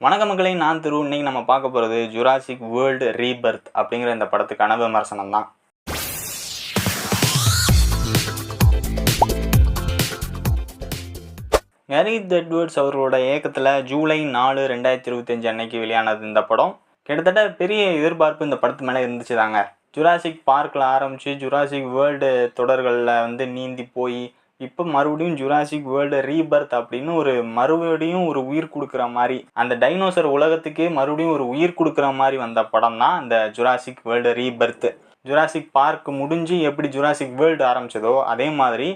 வணக்க மக்களை நான் திரு இன்னைக்கு நம்ம பார்க்க போகிறது ஜுராசிக் வேர்ல்டு ரீபர்த் அப்படிங்கிற இந்த படத்துக்கான விமர்சனம் தான் கரீத் எட்வர்ட்ஸ் அவர்களோட இயக்கத்தில் ஜூலை நாலு ரெண்டாயிரத்தி இருபத்தஞ்சு அன்னைக்கு வெளியானது இந்த படம். கிட்டத்தட்ட பெரிய எதிர்பார்ப்பு இந்த படத்து மேலே இருந்துச்சு தாங்க ஜுராசிக் பார்க்கில் ஆரம்பித்து ஜுராசிக் வேர்ல்டு தொடர்களில் வந்து நீந்தி போய் இப்போ மறுபடியும் ஜுராசிக் வேர்ல்டு ரீபர்த் அப்படின்னு ஒரு மறுபடியும் ஒரு உயிர் கொடுக்குற மாதிரி அந்த டைனோசர் உலகத்துக்கே மறுபடியும் ஒரு உயிர் கொடுக்குற மாதிரி வந்த படம் தான் இந்த Jurassic World Rebirth Jurassic Park முடிஞ்சு எப்படி ஜுராசிக் வேர்ல்டு ஆரம்பிச்சதோ அதே மாதிரி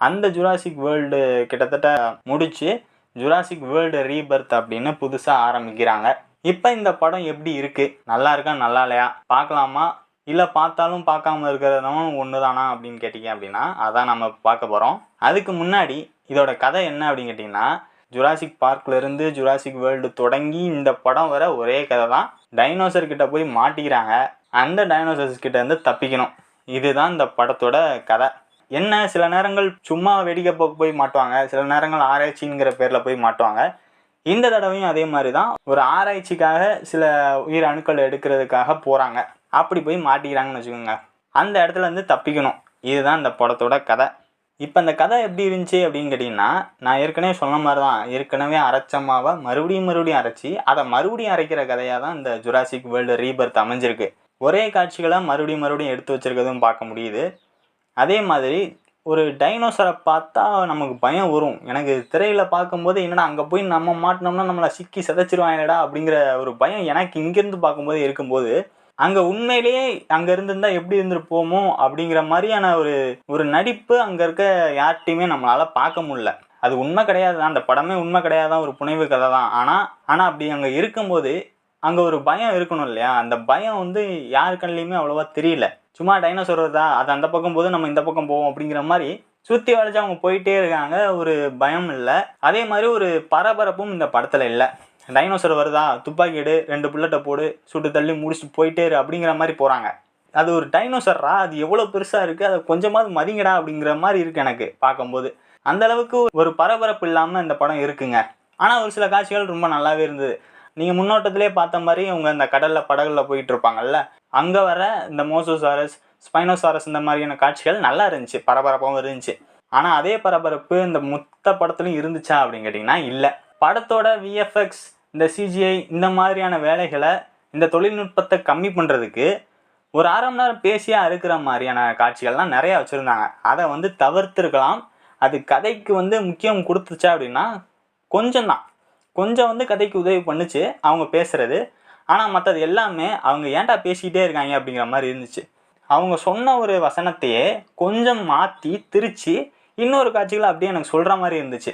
அந்த ஜுராசிக் வேர்ல்டு கிட்டத்தட்ட முடிச்சு ஜுராசிக் வேர்ல்டு ரீபர்த் அப்படின்னு புதுசாக ஆரம்பிக்கிறாங்க. இப்போ இந்த படம் எப்படி இருக்குது நல்லா இருக்கா? நல்லா இல்லையா? பார்க்கலாமா? இல்லை பார்த்தாலும் பார்க்காம இருக்கிறதும் ஒன்று தானா அப்படின்னு கேட்டிங்க அப்படின்னா அதான் நம்ம பார்க்க போகிறோம் அதுக்கு முன்னாடி இதோட கதை என்ன அப்படின்னு கேட்டிங்கன்னா ஜுராசிக் பார்க்லேருந்து ஜுராசிக் வேர்ல்டு தொடங்கி இந்த படம் வர ஒரே கதை தான். டைனோசர் கிட்ட போய் மாட்டிக்கிறாங்க. அந்த டைனோசர்ஸ் கிட்ட இருந்து தப்பிக்கணும். இதுதான் இந்த படத்தோட கதை. என்ன சில நேரங்கள் சும்மா வெடிக்க போக போய் மாட்டுவாங்க. சில நேரங்கள் ஆராய்ச்சிங்கிற பேரில் போய் மாட்டுவாங்க. இந்த தடவையும் அதே மாதிரி தான். ஒரு ஆராய்ச்சிக்காக சில உயிர் அணுக்கள் எடுக்கிறதுக்காக போகிறாங்க அப்படி போய் மாட்டிக்கிறாங்கன்னு வச்சுக்கோங்க. அந்த இடத்துல இருந்து தப்பிக்கணும். இதுதான் இந்த படத்தோட கதை. இப்போ இந்த கதை எப்படி இருந்துச்சு அப்படின்னு கேட்டிங்கன்னா நான் ஏற்கனவே சொன்ன மாதிரி தான் ஏற்கனவே அரைச்ச மாவை மறுபடியும் மறுபடியும் அரைச்சி அதை மறுபடியும் அரைக்கிற கதையாக தான் இந்த ஜுராசிக் வேர்ல்டு ரீபர்த் அமைஞ்சிருக்கு. ஒரே காட்சிகளை மறுபடியும் மறுபடியும் எடுத்து வச்சிருக்கிறதும் பார்க்க முடியுது. அதே மாதிரி ஒரு டைனோசரை பார்த்தா நமக்கு பயம் வரும். எனக்கு திரையில் பார்க்கும்போது என்னடா அங்கே போய் நம்ம மாட்டினோம்னா நம்மளை சிக்கி சிதைச்சிருவாங்கடா அப்படிங்கிற ஒரு பயம் எனக்கு இங்கேருந்து பார்க்கும்போது இருக்கும்போது அங்கே உண்மையிலேயே அங்கே இருந்திருந்தா எப்படி இருந்திருப்போமோ அப்படிங்கிற மாதிரியான ஒரு ஒரு நடிப்பு அங்கே இருக்க யார்கிட்டையுமே நம்மளால் பார்க்க முடில அது உண்மை கிடையாது தான். அந்த படமே உண்மை கிடையாது தான். ஒரு புனைவு கதை தான். ஆனால் ஆனால் அப்படி அங்கே இருக்கும்போது அங்கே ஒரு பயம் இருக்கணும் இல்லையா? அந்த பயம் வந்து யார் கண்ணிலையுமே அவ்வளோவா தெரியல. சும்மா டைனோசர் வருதா அது அந்த பக்கம் போது நம்ம இந்த பக்கம் போவோம் அப்படிங்கிற மாதிரி சுற்றி வளைச்சு அவங்க போயிட்டே இருக்காங்க. ஒரு பயம் இல்லை. அதே மாதிரி ஒரு பரபரப்பும் இந்த படத்தில் இல்லை. டைனோசர் வருதா? துப்பாக்கி எடு ரெண்டு புல்லட்டை போடு சுட்டு தள்ளி முடிச்சுட்டு போயிட்டே இரு அப்படிங்கிற மாதிரி போகிறாங்க அது ஒரு டைனோசர்ரா அது எவ்வளோ பெருசாக இருக்குது அதை கொஞ்சமாவது மதிங்கடா அப்படிங்கிற மாதிரி இருக்குது எனக்கு பார்க்கும்போது. அந்த அளவுக்கு ஒரு பரபரப்பு இல்லாமல் இந்த படம் இருக்குங்க. ஆனால் ஒரு சில காட்சிகள் ரொம்ப நல்லாவே இருந்தது. நீங்கள் முன்னோட்டத்திலே பார்த்த மாதிரி அவங்க அந்த கடலில் படகுல போயிட்டு இருப்பாங்கல்ல அங்கே வர இந்த மோசோசாரஸ் ஸ்பைனோசாரஸ் இந்த மாதிரியான காட்சிகள் நல்லா இருந்துச்சு பரபரப்பாகவும் இருந்துச்சு. ஆனால் அதே பரபரப்பு இந்த மொத்த படத்துலையும் இருந்துச்சா அப்படின்னு கேட்டிங்கன்னா இல்லை. படத்தோட விஎஃப்எக்ஸ் இந்த சிஜிஐ இந்த மாதிரியான வேலைகளை இந்த தொழில்நுட்பத்தை கம்மி பண்ணுறதுக்கு ஒரு அரை மணி நேரம் பேசியாக இருக்கிற மாதிரியான காட்சிகள்லாம் நிறையா வச்சுருந்தாங்க. அதை வந்து தவிர்த்துருக்கலாம். அது கதைக்கு வந்து முக்கியம் கொடுத்துச்சா அப்படின்னா கொஞ்சம் தான். கொஞ்சம் வந்து கதைக்கு உதவி பண்ணுச்சு அவங்க பேசுகிறது ஆனால் மற்றது எல்லாமே அவங்க ஏன்டா பேசிக்கிட்டே இருக்காங்க அப்படிங்கிற மாதிரி இருந்துச்சு. அவங்க சொன்ன ஒரு வசனத்தையே கொஞ்சம் மாற்றி திரிச்சு இன்னொரு காட்சிகளை அப்படியே எனக்கு சொல்கிற மாதிரி இருந்துச்சு.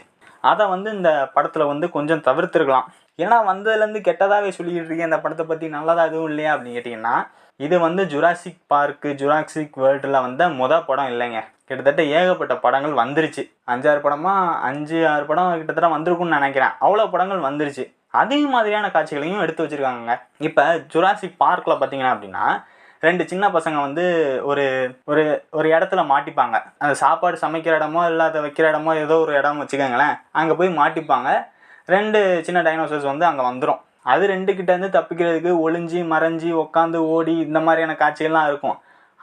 அதை வந்து இந்த படத்தில் வந்து கொஞ்சம் தவிர்த்துருக்கலாம். ஏன்னா வந்ததுலேருந்து கெட்டதாகவே சொல்லிக்கிட்டு இருக்கேன் இந்த படத்தை பற்றி நல்லதாக எதுவும் இல்லையா அப்படின்னு கேட்டிங்கன்னா இது வந்து ஜுராசிக் பார்க்கு ஜுராசிக் வேர்ல்டில் வந்த மொதல் படம் இல்லைங்க. கிட்டத்தட்ட ஏகப்பட்ட படங்கள் வந்துருச்சு. அஞ்சாறு படமாக அஞ்சு ஆறு படம் கிட்டத்தட்ட வந்திருக்கும்னு நினைக்கிறேன். அவ்வளோ படங்கள் வந்துருச்சு. அதே மாதிரியான காட்சிகளையும் எடுத்து வச்சுருக்காங்க இப்போ ஜுராசிக் பார்க்கில் பார்த்தீங்கன்னா அப்படின்னா ரெண்டு சின்ன பசங்க வந்து ஒரு ஒரு ஒரு இடத்துல மாட்டிப்பாங்க. அந்த சாப்பாடு சமைக்கிற இடமோ இல்லை அதை வைக்கிற இடமோ ஏதோ ஒரு இடம் வச்சுக்கோங்களேன். அங்கே போய் மாட்டிப்பாங்க. ரெண்டு சின்ன டைனோசர்ஸ் வந்து அங்கே வந்துடும் அது ரெண்டு கிட்டேருந்து தப்பிக்கிறதுக்கு ஒளிஞ்சி மறைஞ்சி உட்காந்து ஓடி இந்த மாதிரியான காட்சிகள்லாம் இருக்கும்.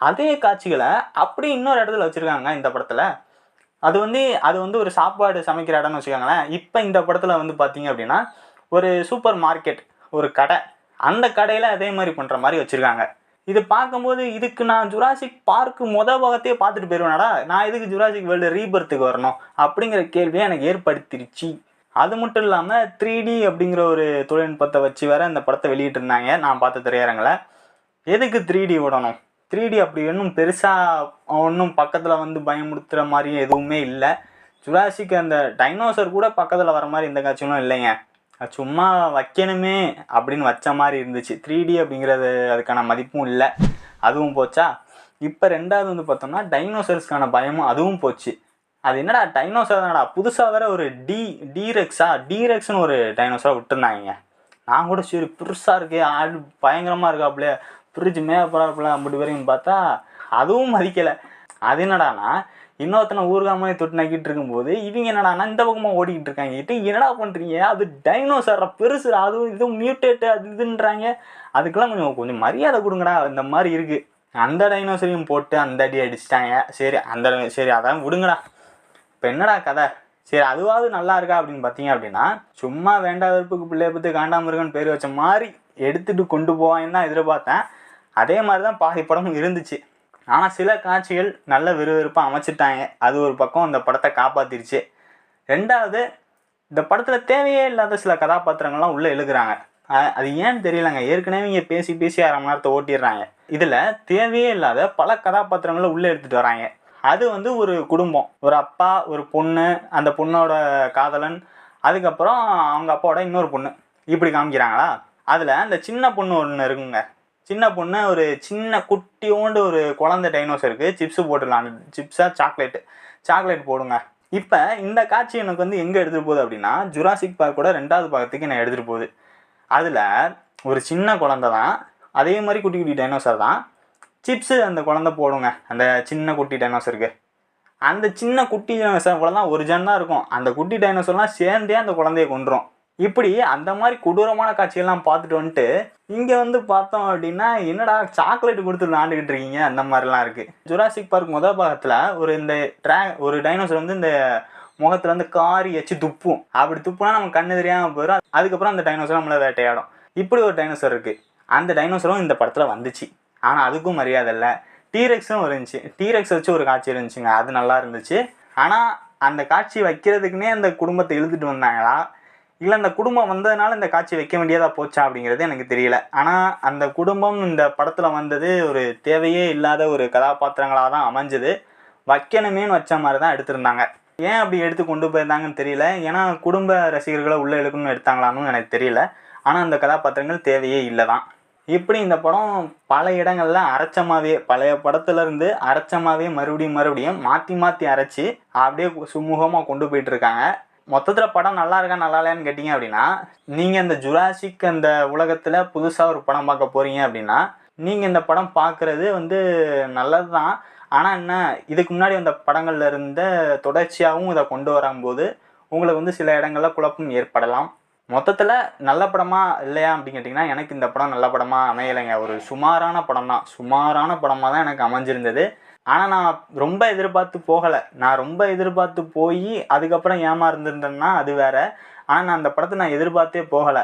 அதே காட்சிகளை அப்படி இன்னொரு இடத்துல வச்சுருக்காங்க இந்த படத்தில். அது வந்து அது வந்து ஒரு சாப்பாடு சமைக்கிற இடம்னு வச்சுக்கோங்களேன். இப்போ இந்த படத்தில் வந்து பார்த்தீங்க அப்படின்னா ஒரு சூப்பர் மார்க்கெட் ஒரு கடை. அந்த கடையில் அதே மாதிரி பண்ணுற மாதிரி வச்சுருக்காங்க. இது பார்க்கும்போது இதுக்கு நான் ஜுராசிக் பார்க்கு மொத பாகத்தையே பார்த்துட்டு போயிடுவேனடா நான் எதுக்கு ஜுராசிக் வேர்ல்டு ரீபர்த்துக்கு வரணும்? அப்படிங்கிற கேள்வியை எனக்கு ஏற்படுத்திருச்சு. அது மட்டும் இல்லாமல் த்ரீ டி அப்படிங்கிற ஒரு தொழில்நுட்பத்தை வச்சு வேற இந்த படத்தை வெளியிட்டிருந்தாங்க. நான் பார்த்த திரையரங்கில். எதுக்கு த்ரீ டி விடணும்? த்ரீ டி அப்படி ஒன்றும் பெருசாக ஒன்றும் பக்கத்தில் வந்து பயமுறுத்துகிற மாதிரி எதுவுமே இல்லை. ஜுராசிக்கு அந்த டைனோசர் கூட பக்கத்தில் வர மாதிரி எந்த காட்சியும் இல்லைங்க. சும்மா வைக்கணுமே அப்படின்னு வச்ச மாதிரி இருந்துச்சு. த்ரீ டி அப்படிங்கிறது அதுக்கான மதிப்பும் இல்லை. அதுவும் போச்சா? இப்போ ரெண்டாவது வந்து பார்த்தோம்னா டைனோசர்ஸ்க்கான பயமும் அதுவும் போச்சு. அது என்னடா டைனோசர் தானடா? புதுசாக வேற ஒரு டி டீரெக்ஸா டீரெக்ஸ்னு ஒரு டைனோசராக விட்டுருந்தாங்க. நான் கூட சரி பெருசாக இருக்கு. ஆடு பயங்கரமாக இருக்காப்புல. ஃப்ரிட்ஜ் மேலே அப்படி வரைக்கும் பார்த்தா அதுவும் மதிக்கலை. அது என்னடானா இன்னொருத்தனை ஊர்காமலே தொட்டு நக்கிட்டு இருக்கும்போது இவங்க என்னடான்னா இந்த பக்கமாக ஓடிக்கிட்டு இருக்காங்க. இட்டு என்னடா பண்ணுறீங்க அது டைனோசர் பெருசு அதுவும் இதுவும் மியூட்டேட்டு அது இதுன்றாங்க. அதுக்கெல்லாம் கொஞ்சம் கொஞ்சம் மரியாதை கொடுங்கடா. இந்த மாதிரி இருக்குது அந்த டைனோசரையும் போட்டு அந்த அடி அடிச்சிட்டாங்க. சரி அந்த சரி அதான் விடுங்கடா. இப்போ என்னடா கதை? சரி அதுவாவது நல்லா இருக்கா அப்படின்னு பார்த்தீங்க அப்படின்னா சும்மா வேண்டா வெறுப்புக்கு பிள்ளைய பற்றி காண்டாமிருகன் பேர் வச்ச மாதிரி எடுத்துகிட்டு கொண்டு போவாங்கன்னு தான் எதிர்பார்த்தேன். அதே மாதிரி தான் பாதி படமும் இருந்துச்சு. ஆனால் சில காட்சிகள் நல்ல விறுவிறுப்பாக அமைச்சிட்டாங்க. அது ஒரு பக்கம் இந்த படத்தை காப்பாற்றிருச்சு ரெண்டாவது இந்த படத்தில் தேவையே இல்லாத சில கதாபாத்திரங்கள்லாம் உள்ளே எழுக்கிறாங்க அது ஏன்னு தெரியலங்க. ஏற்கனவே இங்கே பேசி பேசி அரை மணி நேரத்தை ஓட்டிடுறாங்க. இதில் தேவையே இல்லாத பல கதாபாத்திரங்களை உள்ளே எடுத்துகிட்டு வராங்க. அது வந்து ஒரு குடும்பம். ஒரு அப்பா ஒரு பொண்ணு அந்த பொண்ணோட காதலன் அதுக்கப்புறம் அவங்க அப்பாவோட இன்னொரு பொண்ணு. இப்படி காமிக்கிறாங்களா? அதில் அந்த சின்ன பொண்ணு ஒன்று இருக்குங்க. சின்ன பொண்ணு ஒரு சின்ன குட்டியோண்டு ஒரு குழந்தை டைனோசருக்கு சிப்ஸு போட்டுடலாம். சிப்ஸாக சாக்லேட்டு சாக்லேட் போடுங்க. இப்போ இந்த காட்சி எனக்கு வந்து எங்கே எடுத்துகிட்டு போகுது அப்படின்னா ஜுராசிக் பார்க்கோட ரெண்டாவது பாகத்துக்கு நான் எடுத்துகிட்டு போகுது. அதில் ஒரு சின்ன குழந்த தான் அதே மாதிரி குட்டி குட்டி டைனோசர் தான். சிப்ஸு அந்த குழந்தை போடுங்க. அந்த சின்ன குட்டி டைனோசருக்கு அந்த சின்ன குட்டி டைனோசர் கூட தான் ஒரு ஜன் தான் இருக்கும். அந்த குட்டி டைனோசர்லாம் சேர்ந்தே அந்த குழந்தைய கொண்டுரும் இப்படி அந்த மாதிரி கொடூரமான காட்சியெல்லாம் பார்த்துட்டு வந்துட்டு இங்கே வந்து பார்த்தோம் அப்படின்னா என்னடா சாக்லேட் கொடுத்து விளாண்டுக்கிட்டு இருக்கீங்க? அந்த மாதிரிலாம் இருக்குது ஜுராசிக் பார்க் முதல் பாகத்தில் ஒரு இந்த ட்ரா ஒரு டைனோசர் வந்து இந்த முகத்துல வந்து காரி வச்சு துப்பும். அப்படி துப்புனா நம்ம கண்ணு தெரியாமல் போயிடும் அதுக்கப்புறம் அந்த டைனோசர் நம்மளை வேட்டையாடும். இப்படி ஒரு டைனோசர் இருக்குது அந்த டைனோசரும் இந்த படத்தில் வந்துச்சு. ஆனால் அதுக்கும் மரியாதை இல்லை. டீரெக்ஸும் இருந்துச்சு. டீரெக்ஸ் வச்சு ஒரு காட்சி இருந்துச்சுங்க. அது நல்லா இருந்துச்சு. ஆனால் அந்த காட்சி வைக்கிறதுக்குன்னே அந்த குடும்பத்தை இழுத்துட்டு வந்தாங்களா? இல்லை அந்த குடும்பம் வந்ததுனால இந்த காட்சி வைக்க வேண்டியதாக போச்சா அப்படிங்கிறது எனக்கு தெரியல. ஆனால் அந்த குடும்பம் இந்த படத்தில் வந்தது ஒரு தேவையே இல்லாத ஒரு கதாபாத்திரங்களாக தான் அமைஞ்சது. வைக்கணுமேன்னு வச்ச மாதிரி தான் எடுத்திருந்தாங்க. ஏன் அப்படி எடுத்து கொண்டு போயிருந்தாங்கன்னு தெரியல. ஏன்னா குடும்ப ரசிகர்களை உள்ளே எடுக்கணும்னு எடுத்தாங்களான்னு எனக்கு தெரியல. ஆனால் அந்த கதாபாத்திரங்கள் தேவையே இல்லை தான். இப்படி இந்த படம் பல இடங்களில் அரைச்சமாகவே பழைய படத்துலேருந்து அரைச்சமாகவே மறுபடியும் மறுபடியும் மாற்றி மாற்றி அரைச்சி அப்படியே சுமூகமாக கொண்டு போயிட்டுருக்காங்க. மொத்தத்தில் படம் நல்லா இருக்கா நல்லா இல்லையான்னு கேட்டிங்க அப்படின்னா நீங்கள் இந்த ஜுராசிக் அந்த உலகத்தில் புதுசாக ஒரு படம் பார்க்க போகிறீங்க அப்படின்னா நீங்கள் இந்த படம் பார்க்குறது வந்து நல்லது தான் ஆனால் என்ன இதுக்கு முன்னாடி அந்த படங்கள்ல இருந்த தொடர்ச்சியாகவும் இதை கொண்டு வரும்போது உங்களுக்கு வந்து சில இடங்களில் குழப்பம் ஏற்படலாம். மொத்தத்தில் நல்ல படமா இல்லையா அப்படின்னு கேட்டிங்கன்னா எனக்கு இந்த படம் நல்ல படமாக அமையலைங்க. ஒரு சுமாரான படம் தான் சுமாரான படமாக தான் எனக்கு அமைஞ்சிருந்தது. ஆனால் நான் ரொம்ப எதிர்பார்த்து போகலை. நான் ரொம்ப எதிர்பார்த்து போய் அதுக்கப்புறம் ஏமாறுந்திருந்தேன்னா அது வேற. ஆனால் நான் அந்த படத்தை நான் எதிர்பார்த்தே போகலை.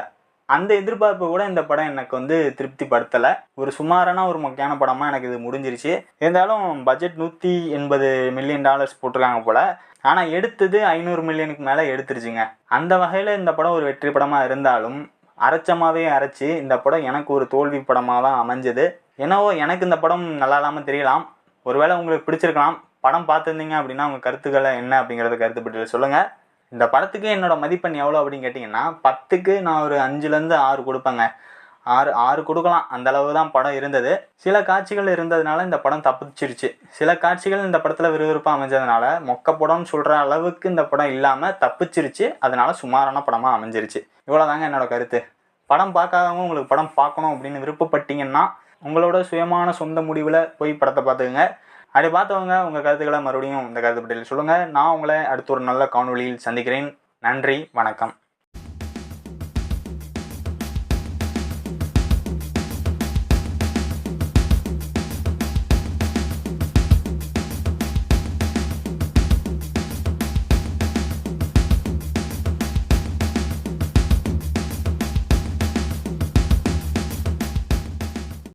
அந்த எதிர்பார்ப்பு கூட இந்த படம் எனக்கு வந்து திருப்திப்படுத்தலை. ஒரு சுமாரான ஒரு முக்கியமான படமாக எனக்கு இது முடிஞ்சிருச்சு. இருந்தாலும் பட்ஜெட் நூற்றி எண்பது மில்லியன் டாலர்ஸ் போட்டிருக்காங்க போல். ஆனால் எடுத்தது ஐநூறு மில்லியனுக்கு மேலே எடுத்துருச்சுங்க. அந்த வகையில் இந்த படம் ஒரு வெற்றி படமாக இருந்தாலும் அரைச்சமாகவே அரைச்சி இந்த படம் எனக்கு ஒரு தோல்வி படமாக தான் அமைஞ்சது. என்னவோ எனக்கு இந்த படம் நல்லா இல்லாமல் தெரியலாம். ஒருவேளை உங்களுக்கு பிடிச்சிருக்கலாம். படம் பார்த்துருந்தீங்க அப்படின்னா உங்கள் கருத்துக்களை என்ன அப்படிங்கிறத கருத்துப்பட்டு சொல்லுங்கள் இந்த படத்துக்கு என்னோடய மதிப்பெண் எவ்வளோ அப்படின்னு கேட்டிங்கன்னா பத்துக்கு நான் ஒரு அஞ்சுலேருந்து ஆறு கொடுப்பேங்க. ஆறு ஆறு கொடுக்கலாம். அந்த அளவு தான் படம் இருந்தது. சில காட்சிகள் இருந்ததுனால இந்த படம் தப்பிச்சிருச்சு. சில காட்சிகள் இந்த படத்தில் விறுவிறுப்பாக அமைஞ்சதுனால மொக்க படம்னு சொல்கிற அளவுக்கு இந்த படம் இல்லாமல் தப்பிச்சிருச்சு. அதனால சுமாரான படமாக அமைஞ்சிருச்சு. இவ்வளோதாங்க என்னோட கருத்து. படம் பார்க்காதவங்க உங்களுக்கு படம் பார்க்கணும் அப்படின்னு விருப்பப்பட்டீங்கன்னா உங்களோட சுயமான சொந்த முடிவில் போய் படத்தை பார்த்துக்குங்க. அப்படி பார்த்தவங்க உங்கள் கருத்துக்களை மறுபடியும் இந்த கருத்து பட்டியலில் சொல்லுங்கள் நான் உங்களை அடுத்த ஒரு நல்ல காணொளியில் சந்திக்கிறேன். நன்றி வணக்கம்.